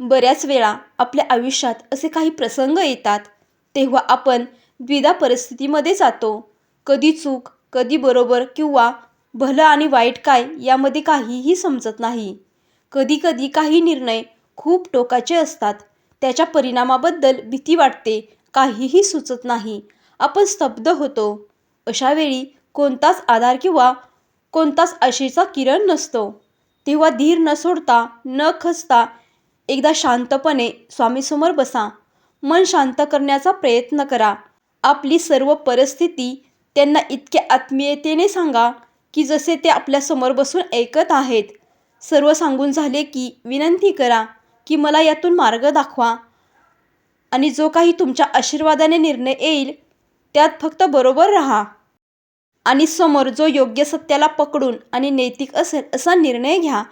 बऱ्याच वेळा आपल्या आयुष्यात असे काही प्रसंग येतात. तेव्हा आपण द्विधा परिस्थितीमध्ये जातो. कधी चूक कधी बरोबर किंवा भलं आणि वाईट काय यामध्ये काहीही समजत नाही. कधी कधी काही निर्णय खूप टोकाचे असतात. त्याच्या परिणामाबद्दल भीती वाटते काहीही सुचत नाही. आपण स्तब्ध होतो. अशा वेळी कोणताच आधार किंवा कोणताच आशेचा किरण नसतो. तेव्हा धीर न सोडता न खचता एकदा शांतपणे स्वामीसमोर बसा. मन शांत करण्याचा प्रयत्न करा. आपली सर्व परिस्थिती त्यांना इतक्या आत्मीयतेने सांगा की जसे ते आपल्यासमोर बसून ऐकत आहेत. सर्व सांगून झाले की विनंती करा की मला यातून मार्ग दाखवा. आणि जो काही तुमच्या आशीर्वादाने निर्णय येईल त्यात फक्त बरोबर राहा. आणि समोर जो योग्य सत्याला पकडून आणि नैतिक असेल असा निर्णय घ्या.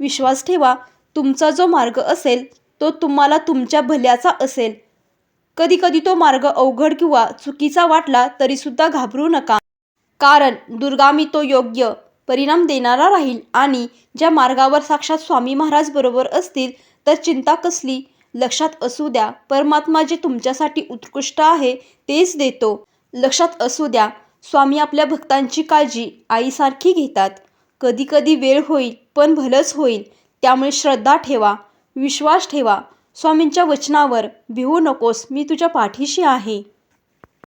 विश्वास ठेवा. तुमचा जो मार्ग असेल तो तुम्हाला तुमच्या भल्याचा असेल. कधीकधी तो मार्ग अवघड किंवा चुकीचा वाटला तरीसुद्धा घाबरू नका. कारण दुर्गामी तो योग्य परिणाम देणारा राहील आणि ज्या मार्गावर साक्षात स्वामी महाराज बरोबर असतील तर चिंता कसली? लक्षात असू द्या परमात्मा जे तुमच्यासाठी उत्कृष्ट आहे तेच देतो. लक्षात असू द्या स्वामी आपल्या भक्तांची काळजी आईसारखी घेतात. कधी कधी वेळ होईल पण भलंच होईल. त्यामुळे श्रद्धा ठेवा विश्वास ठेवा. स्वामींच्या वचनावर भिवू नकोस मी तुझ्या पाठीशी आहे.